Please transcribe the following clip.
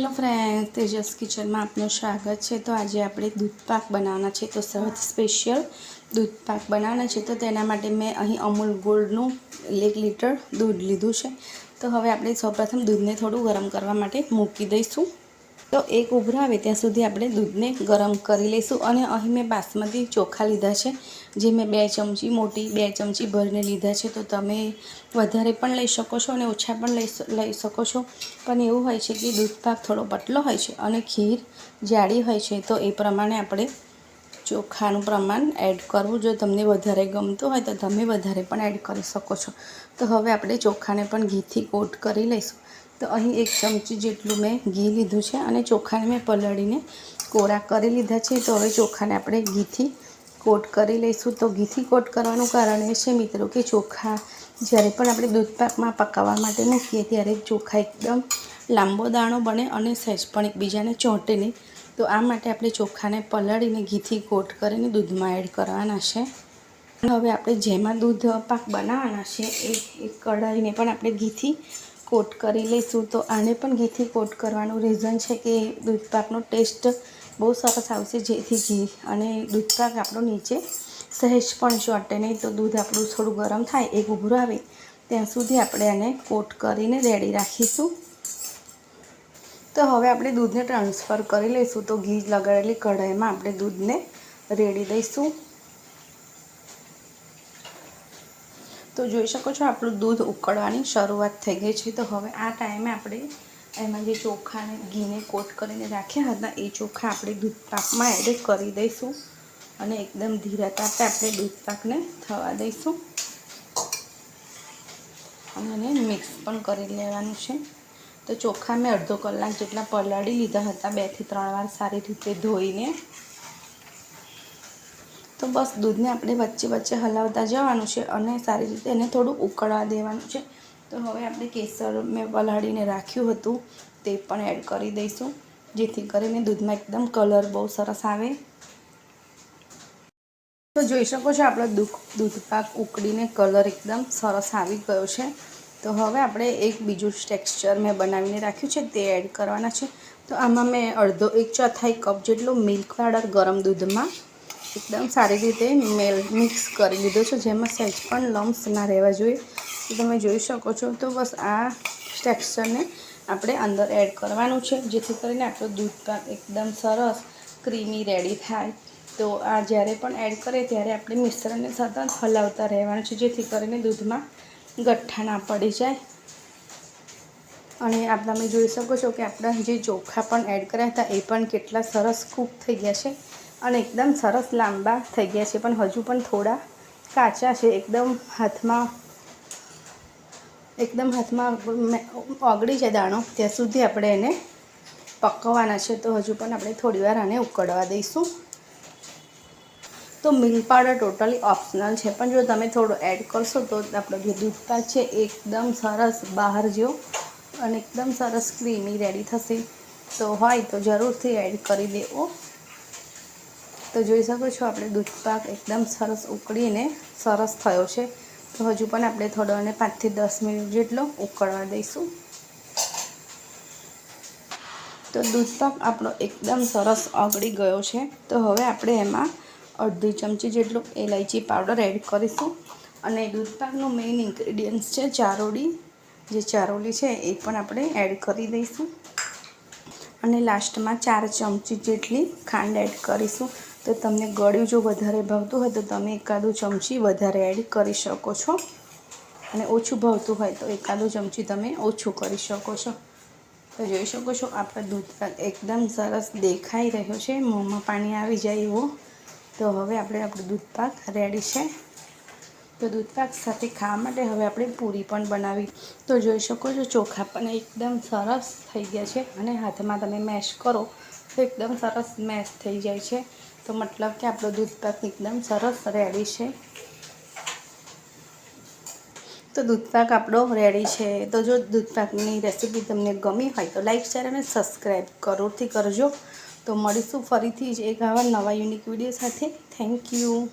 Hello friend Tejas કિચનમાં આપનું સ્વાગત છે. તો આજે આપણે દૂધ પાક બનાવવાના છે. તો સહજ સ્પેશિયલ દૂધ પાક બનાવવાના છે. તો તેના માટે મેં અહીં અમૂલ ગોલ્ડનું એક લીટર દૂધ લીધું છે. તો હવે આપણે સૌપ્રથમ દૂધને થોડું ગરમ કરવા માટે મૂકી દઈશું. તો એક ઉભરાવે ત્યાં સુધી આપણે દૂધને ગરમ કરી લઈશું અને અહીં મેં બાસમતી ચોખા લીધા છે, જે મેં બે ચમચી મોટી બે ચમચી ભરીને લીધા છે. તો તમે વધારે પણ લઈ શકો છો અને ઓછા પણ લઈ લઈ શકો છો. પણ એવું હોય છે કે દૂધ પાક થોડો પતલો હોય છે અને ખીર જાડી હોય છે, તો એ પ્રમાણે આપણે ચોખાનું પ્રમાણ એડ કરવું. જો તમને વધારે ગમતું હોય તો તમે વધારે પણ એડ કરી શકો છો. તો હવે આપણે ચોખાને પણ ઘીથી કોટ કરી લઈશું. તો અહીં એક ચમચી જેટલું મેં ઘી લીધું છે અને ચોખાને મેં પલાળીને કોરા કરી લીધા છે. તો હવે ચોખાને આપણે ઘીથી કોટ કરી લઈશું. તો ઘીથી કોટ કરવાનું કારણ એ છે મિત્રો કે ચોખા જ્યારે પણ આપણે દૂધ પાકમાં પકાવવા માટે મૂકીએ ત્યારે ચોખા એકદમ લાંબો દાણો બને અને સહેજ પણ એકબીજાને ચોંટે નહીં. તો આ માટે આપણે ચોખાને પલાળીને ઘીથી કોટ કરીને દૂધમાં એડ કરવાના છે. હવે આપણે જેમાં દૂધ પાક બનાવવાના છે એ કઢાઈને પણ આપણે ઘીથી કોટ કરી લઈશું તો આને પણ ઘીથી કોટ કરવાનું. રીઝન છે કે દૂધ પાકનો ટેસ્ટ બહુ સરસ આવશે જેથી ઘી અને દૂધ પાક આપણો નીચે સહેજ પણ શોટે નહીં તો દૂધ આપણું થોડું ગરમ થાય, એ ઉભરું આવે. ત્યાં સુધી આપણે આને કોટ કરીને રેડી રાખીશું. તો હવે આપણે દૂધને ટ્રાન્સફર કરી લઈશું તો ઘી લગાડેલી કઢાઈમાં આપણે દૂધને રેડી દઈશું. તો જોઈ શકો છો, આપણું દૂધ ઉકળવાની શરૂઆત થઈ ગઈ છે. તો હવે આ ટાઈમે આપણે એમાં જે ચોખાને ઘીને કોટ કરીને રાખ્યા હતા, એ ચોખા આપણે દૂધ પાકમાં એડ કરી દઈશું અને એકદમ ધીરા તાપે આપણે દૂધ પાકને થવા દઈશું. અને એને મિક્સ પણ કરી લેવાનું છે. તો ચોખા મેં અડધો કલાક જેટલા પલાળી લીધા હતા બેથી ત્રણ વાર સારી રીતે ધોઈને. તો બસ દૂધને આપણે વચ્ચે વચ્ચે હલાવતા જવાનું છે અને સારી રીતે એને થોડું ઉકળવા દેવાનું છે. તો હવે આપણે કેસર મેં પલાળીને રાખ્યું હતું, તે પણ એડ કરી દઈશું, જેથી કરીને દૂધમાં એકદમ કલર બહુ સરસ આવે. તો જોઈ શકો છો આપણો દૂધ દૂધ પાક ઉકળીને કલર એકદમ સરસ આવી ગયો છે. તો હવે આપણે એક બીજું ટેક્સચર મેં બનાવીને રાખ્યું છે, તે એડ કરવાના છે. તો આમાં મેં અડધો એક ચોથાઈ કપ જેટલો મિલ્ક પાવડર ગરમ દૂધમાં એકદમ સારી રીતે મેલ મિક્સ કરી લીધો છે. જેમાં સહેજ પણ લમ્સ ના રહેવા જોઈએ. તમે જોઈ શકો છો તો બસ આ ટેક્સચરને આપણે અંદર એડ કરવાનું છે. જેથી કરીને આપણો દૂધ પાક એકદમ સરસ ક્રીમી રેડી થાય. તો આ જ્યારે પણ એડ કરીએ ત્યારે આપણે મિશ્રણને સતત હલાવતા રહેવાનું છે. જેથી કરીને દૂધમાં ગઠ્ઠા ના પડી જાય. અને આપ તમે જોઈ શકો છો કે આપણા જે ચોખા પણ એડ કર્યા હતા એ પણ કેટલા સરસ કૂક થઈ ગયા છે. અને એકદમ સરસ લાંબા થઈ ગયા છે, પણ હજુ પણ થોડા કાચા છે. એકદમ હાથમાં એકદમ હાથમાં ઓગળી જાય દાણો, ત્યાં સુધી આપણે એને પકવવાના છે. તો હજુ પણ આપણે થોડીવાર આને ઉકળવા દઈશું. તો મિલ્ક પાવડર ટોટલી ઓપ્શનલ છે, પણ જો તમે થોડું એડ કરશો તો આપણો જે દૂધ પાક છે એકદમ સરસ બહાર જેવો અને એકદમ સરસ ક્રીમી રેડી થશે. તો હોય તો જરૂરથી એડ કરી દેવો. તો જોઈ શકો છો, આપણે દૂધ પાક એકદમ સરસ ઉકળીને સરસ થયો છે. તો હજુ પણ આપણે થોડો અને પાંચથી દસ મિનિટ જેટલો ઉકળવા દઈશું. તો દૂધ પાક આપણો એકદમ સરસ ઓગળી ગયો છે. તો હવે આપણે એમાં અડધી ચમચી જેટલું એલાયચી પાવડર એડ કરીશું. અને દૂધ પાકનું મેઇન ઇન્ગ્રીડિયન્ટ્સ છે ચારોળી. જે ચારોળી છે એ પણ આપણે એડ કરી દઈશું. અને લાસ્ટમાં ચાર ચમચી જેટલી ખાંડ એડ કરીશું. તો તમને ગળ્યું જો વધારે ભાવતું હોય તો તમે એકાદું ચમચી વધારે એડ કરી શકો છો. અને ઓછું ભાવતું હોય તો એકાદું ચમચી તમે ઓછું કરી શકો છો. તો જોઈ શકો છો આપણા દૂધ એકદમ સરસ દેખાઈ રહ્યો છે. મોંમાં પાણી આવી જાય એવો. તો હવે આપણે આપણું દૂધ પાક રેડી છે. તો દૂધપાક સાથે ખાવા માટે હવે આપણે પૂરી પણ બનાવી. તો જોઈ શકો છો ચોખા પણ એકદમ સરસ થઈ ગયા છે અને હાથમાં તમે મેશ કરો. એકદમ સરસ મેશ થઈ જાય છે. તો મતલબ કે આપણો દૂધ પાક એકદમ સરસ રેડી છે. તો દૂધ પાક આપણો રેડી છે. તો જો દૂધ પાકની રેસીપી તમને ગમી હોય તો લાઈક, શેર અને સબસ્ક્રાઈબ કરોડથી કરજો. તો મળીશું ફરીથી જ એક આવા નવા યુનિક વીડિયો સાથે. Thank you.